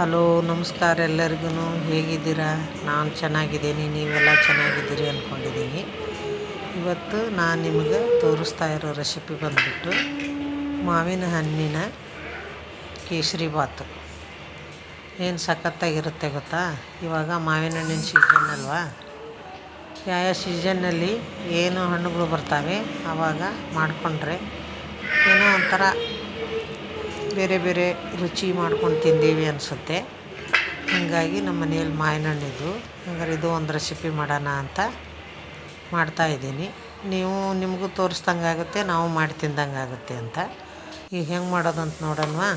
Hello, ನಮಸ್ಕಾರ ಎಲ್ಲರಿಗೂ ಹೇಗಿದ್ದೀರಾ? ನಾನು ಚೆನ್ನಾಗಿದ್ದೀನಿ. ನೀವೆಲ್ಲ ಚೆನ್ನಾಗಿದ್ದೀರಿ ಅಂದ್ಕೊಂಡಿದ್ದೀನಿ ಇವತ್ತು ನಾನು ನಿಮಗೆ ತೋರಿಸ್ತಾ ಇರೋ ರೆಸಿಪಿ ಬಂದುಬಿಟ್ಟು ಮಾವಿನ ಹಣ್ಣಿನ ಕೇಸರಿ ಬಾತು. ಏನು ಸಖತ್ತಾಗಿರುತ್ತೆ ಗೊತ್ತಾ? ಇವಾಗ ಮಾವಿನ ಹಣ್ಣಿನ ಸೀಸನ್ ಅಲ್ವಾ? ಯಾವ ಸೀಸನ್ನಲ್ಲಿ ಏನು ಹಣ್ಣುಗಳು ಬರ್ತವೆ ಆವಾಗ ಮಾಡಿಕೊಂಡ್ರೆ ಏನೋ ಒಂಥರ ಬೇರೆ ಬೇರೆ ರುಚಿ ಮಾಡ್ಕೊಂಡು ತಿಂದೀವಿ ಅನಿಸುತ್ತೆ. ಹಾಗಾಗಿ ನಮ್ಮ ಮನೆಯಲ್ಲಿ ಮಾವಿನ ಹಣ್ಣಿದ್ದು ಹಂಗಾರೆ ಇದು ಒಂದು ರೆಸಿಪಿ ಮಾಡೋಣ ಅಂತ ಮಾಡ್ತಾಯಿದ್ದೀನಿ ನೀವು ನಿಮಗೂ ತೋರಿಸ್ದಂಗೆ ಆಗುತ್ತೆ, ನಾವು ಮಾಡಿ ತಿಂದಂಗೆ ಆಗುತ್ತೆ ಅಂತ. ಈಗ ಹೆಂಗೆ ಮಾಡೋದು ಅಂತ ನೋಡೋಣವಾ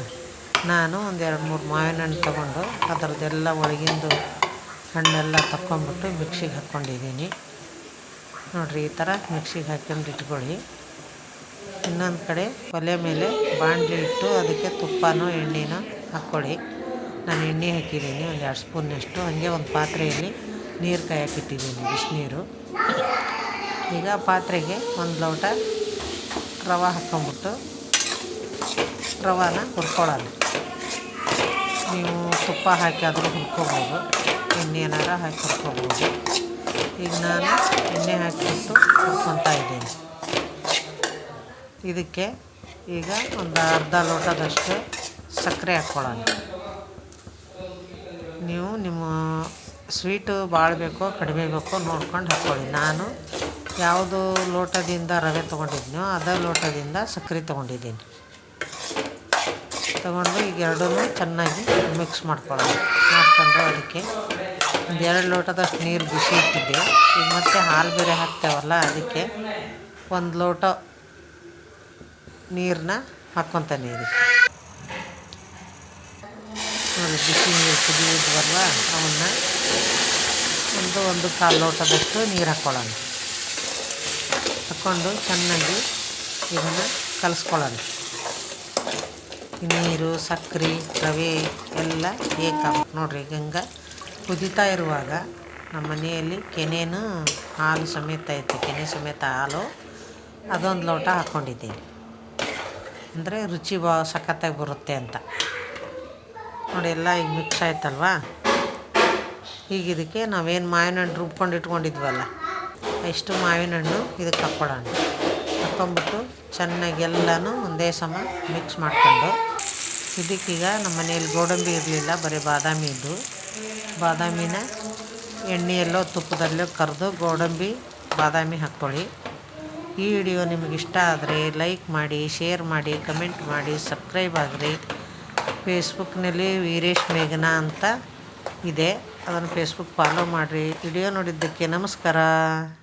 ನಾನು ಒಂದು ಎರಡು ಮೂರು ಮಾವಿನ ಹಣ್ಣು ತೊಗೊಂಡು ಅದರದ್ದೆಲ್ಲ ಒಳಗಿಂದು ಹಣ್ಣೆಲ್ಲ ತಕ್ಕೊಂಬಿಟ್ಟು ಮಿಕ್ಸಿಗೆ ಹಾಕ್ಕೊಂಡಿದ್ದೀನಿ. ನೋಡಿರಿ ಈ ಥರ ಮಿಕ್ಸಿಗೆ ಹಾಕ್ಕೊಂಡು ಇಟ್ಕೊಳ್ಳಿ. ಇನ್ನೊಂದು ಕಡೆ ಒಲೆ ಮೇಲೆ ಬಾಣಲಿ ಇಟ್ಟು ಅದಕ್ಕೆ ತುಪ್ಪನೋ, ಎಣ್ಣೆನೋ ಹಾಕ್ಕೊಳ್ಳಿ. ನಾನು ಎಣ್ಣೆ ಹಾಕಿದ್ದೀನಿ, ಒಂದು ಎರಡು ಸ್ಪೂನ್ನಷ್ಟು ಹಾಗೆ ಒಂದು ಪಾತ್ರೆಯಲ್ಲಿ ನೀರು ಕಾಯಕ್ಕಿಟ್ಟಿದ್ದೀನಿ ಬಿಸಿನೀರು. ಈಗ ಪಾತ್ರೆಗೆ ಒಂದು ಲೋಟ ರವೆ ಹಾಕ್ಕೊಂಬಿಟ್ಟು ರವಾನ ಹುರ್ಕೊಳ್ಳೋಣ. ನೀವು ತುಪ್ಪ ಹಾಕಿ ಆದರೂ ಹುರ್ಕೋಬೋದು ಎಣ್ಣೆ ಏನಾರ ಹಾಕಿ ಹುರ್ಕೋಬೋದು. ಈಗ ನಾನು ಎಣ್ಣೆ ಹಾಕಿಬಿಟ್ಟು ಇದಕ್ಕೆ ಈಗ ಒಂದು ಅರ್ಧ ಲೋಟದಷ್ಟು ಸಕ್ಕರೆ ಹಾಕ್ಕೊಳ್ಳೋಣ. ನೀವು ನಿಮ್ಮ ಸ್ವೀಟು ಭಾಳ ಬೇಕೋ ಕಡಿಮೆ ಬೇಕೋ ನೋಡ್ಕೊಂಡು ಹಾಕ್ಕೊಳ್ಳಿ. ನಾನು ಯಾವುದು ಲೋಟದಿಂದ ರವೆ ತೊಗೊಂಡಿದ್ನೋ ಅದೇ ಲೋಟದಿಂದ ಸಕ್ಕರೆ ತೊಗೊಂಡಿದ್ದೀನಿ. ತೊಗೊಂಡು ಈಗ ಎರಡೂ ಚೆನ್ನಾಗಿ ಮಿಕ್ಸ್ ಮಾಡ್ಕೊಳ್ಳೋಣ. ಮಾಡ್ಕೊಂಡು ಅದಕ್ಕೆ ಒಂದು ಎರಡು ಲೋಟದಷ್ಟು ನೀರು ಬಿಸಿ ಇಟ್ಟಿದ್ದೆ ಈಗ ಮತ್ತೆ ಹಾಲು ಬೇರೆ ಹಾಕ್ತೇವಲ್ಲ, ಅದಕ್ಕೆ ಒಂದು ಲೋಟ ನೀರನ್ನ ಹಾಕ್ಕೊತಾನೆ ನೋಡಿ, ಬಿಸಿ ನೀರು ಕುದಿಯೋದ್ವಲ್ಲ ಅವನ್ನ ಒಂದು ಒಂದು ಕಾಲು ಲೋಟದಷ್ಟು ನೀರು ಹಾಕ್ಕೊಳ್ಳೋಣ ಹಾಕ್ಕೊಂಡು ಚೆನ್ನಾಗಿ ಇದನ್ನು ಕಲಿಸ್ಕೊಳ್ಳೋಣ. ನೀರು, ಸಕ್ಕರೆ, ರವೆ ಎಲ್ಲ ಏಕ. ನೋಡಿರಿ, ಗಂಗೆ ಕುದೀತಾ ಇರುವಾಗ ನಮ್ಮ ಮನೆಯಲ್ಲಿ ಕೆನೆನೂ ಹಾಲು ಸಮೇತ ಐತೆ. ಕೆನೆ ಸಮೇತ ಹಾಲು. ಅದೊಂದು ಲೋಟ ಹಾಕ್ಕೊಂಡಿದ್ದೀನಿ ಅಂದರೆ ರುಚಿ ಬಾ ಸಖತ್ತಾಗಿ ಬರುತ್ತೆ ಅಂತ. ನೋಡಿ, ಎಲ್ಲ ಈಗ ಮಿಕ್ಸ್ ಆಯ್ತಲ್ವಾ? ಈಗ ಇದಕ್ಕೆ ನಾವೇನು ಮಾವಿನ ಹಣ್ಣು ರುಬ್ಕೊಂಡು ಇಟ್ಕೊಂಡಿದ್ವಲ್ಲ ಎಷ್ಟು ಮಾವಿನ ಹಣ್ಣು ಇದಕ್ಕೆ ಹಾಕ್ಕೊಳ್ಳೋಣ. ಹಾಕ್ಕೊಂಬಿಟ್ಟು ಚೆನ್ನಾಗಿ ಎಲ್ಲನೂ ಒಂದೇ ಸಮ ಮಿಕ್ಸ್ ಮಾಡ್ಕೊಂಡು ಇದಕ್ಕೀಗ ನಮ್ಮ ಮನೆಯಲ್ಲಿ ಗೋಡಂಬಿ ಇರಲಿಲ್ಲ, ಬರೀ ಬಾದಾಮಿ ಇದ್ದು ಬಾದಾಮಿನ ಎಣ್ಣೆಯಲ್ಲೋ ತುಪ್ಪದಲ್ಲೋ ಕರೆದು ಗೋಡಂಬಿ, ಬಾದಾಮಿ ಹಾಕ್ಕೊಳ್ಳಿ. ಈ ವಿಡಿಯೋ ನಿಮಗೆ ಇಷ್ಟ ಆದರೆ ಲೈಕ್ ಮಾಡಿ, ಶೇರ್ ಮಾಡಿ, ಕಮೆಂಟ್ ಮಾಡಿ, ಸಬ್ಸ್ಕ್ರೈಬ್ ಆಗಿರಿ. ಫೇಸ್ಬುಕ್ನಲ್ಲಿ ವೀರೇಶ್ ಮೇಘನಾ ಅಂತ ಇದೆ. ಅದನ್ನು ಫೇಸ್ಬುಕ್ ಫಾಲೋ ಮಾಡಿರಿ. ವಿಡಿಯೋ ನೋಡಿದ್ದಕ್ಕೆ ನಮಸ್ಕಾರ.